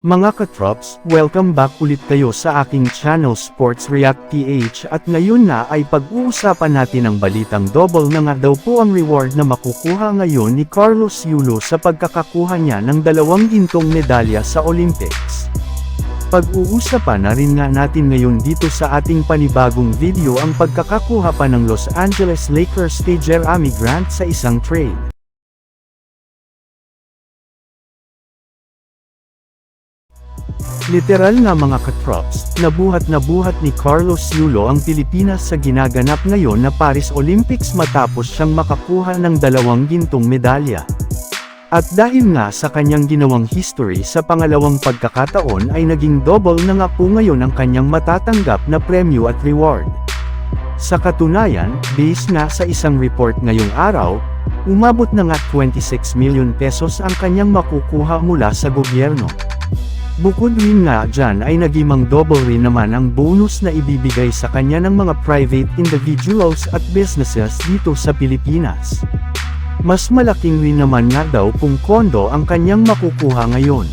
Mga katrops, welcome back ulit kayo sa aking channel Sports React PH at ngayon na ay pag-uusapan natin ang balitang double na nga daw po ang reward na makukuha ngayon ni Carlos Yulo sa pagkakakuha niya ng dalawang gintong medalya sa Olympics. Pag-uusapan na rin nga natin ngayon dito sa ating panibagong video ang pagkakakuha pa ng Los Angeles Lakers kay Jeremy Grant sa isang trade. Literal nga mga katrops, nabuhat na buhat ni Carlos Yulo ang Pilipinas sa ginaganap ngayon na Paris Olympics matapos siyang makakuha ng dalawang gintong medalya. At dahil nga sa kanyang ginawang history sa pangalawang pagkakataon ay naging double na nga po ngayon ang kanyang matatanggap na premyo at reward. Sa katunayan, based nga sa isang report ngayong araw, umabot na nga 26 million pesos ang kanyang makukuha mula sa gobyerno. Bukod rin nga dyan ay nagimang double rin naman ang bonus na ibibigay sa kanya ng mga private individuals at businesses dito sa Pilipinas. Mas malaking rin naman nga daw kung kondo ang kanyang makukuha ngayon.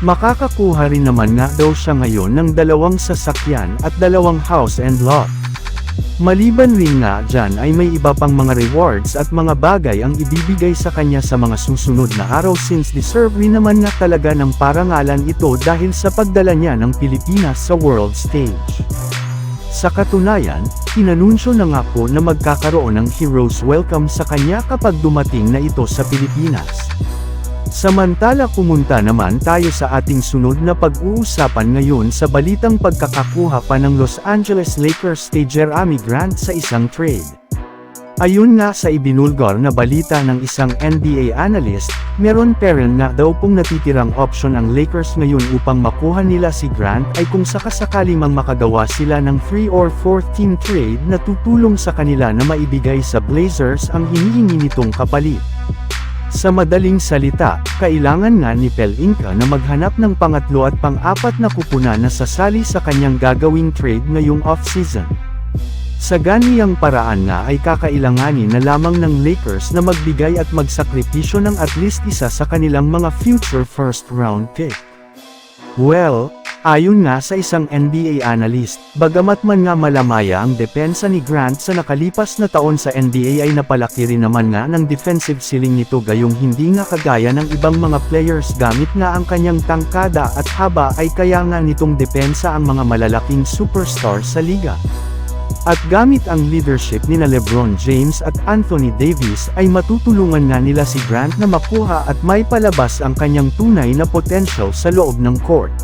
Makakakuha rin naman nga daw siya ngayon ng dalawang sasakyan at dalawang house and lot. Maliban rin nga dyan ay may iba pang mga rewards at mga bagay ang ibibigay sa kanya sa mga susunod na araw since deserve rin naman nga talaga ng parangalan ito dahil sa pagdala niya ng Pilipinas sa world stage. Sa katunayan, inanunsyo na nga po na magkakaroon ng Heroes Welcome sa kanya kapag dumating na ito sa Pilipinas. Samantala pumunta naman tayo sa ating sunod na pag-uusapan ngayon sa balitang pagkakakuha pa ng Los Angeles Lakers kay Jeremy Grant sa isang trade. Ayun nga sa ibinulgar na balita ng isang NBA analyst, meron pa rin nga daw pong natitirang option ang Lakers ngayon upang makuha nila si Grant ay kung sakasakali mang makagawa sila ng 3 or 4 team trade na tutulong sa kanila na maibigay sa Blazers ang hinihingi nitong kapalit. Sa madaling salita, kailangan nga ni Pelinka na maghanap ng pangatlo at pang-apat na kupuna na sasali sa kanyang gagawing trade ngayong off-season. Sa ganiyang paraan nga ay kakailanganin na lamang ng Lakers na magbigay at magsakripisyo ng at least isa sa kanilang mga future first round pick. Well, ayon nga sa isang NBA analyst, bagamat man nga malamaya ang depensa ni Grant sa nakalipas na taon sa NBA ay napalaki rin naman nga ng defensive ceiling nito gayong hindi nga kagaya ng ibang mga players gamit nga ang kanyang tangkada at haba ay kaya nga nitong depensa ang mga malalaking superstar sa liga. At gamit ang leadership ni na Lebron James at Anthony Davis ay matutulungan nga nila si Grant na makuha at may palabas ang kanyang tunay na potential sa loob ng court.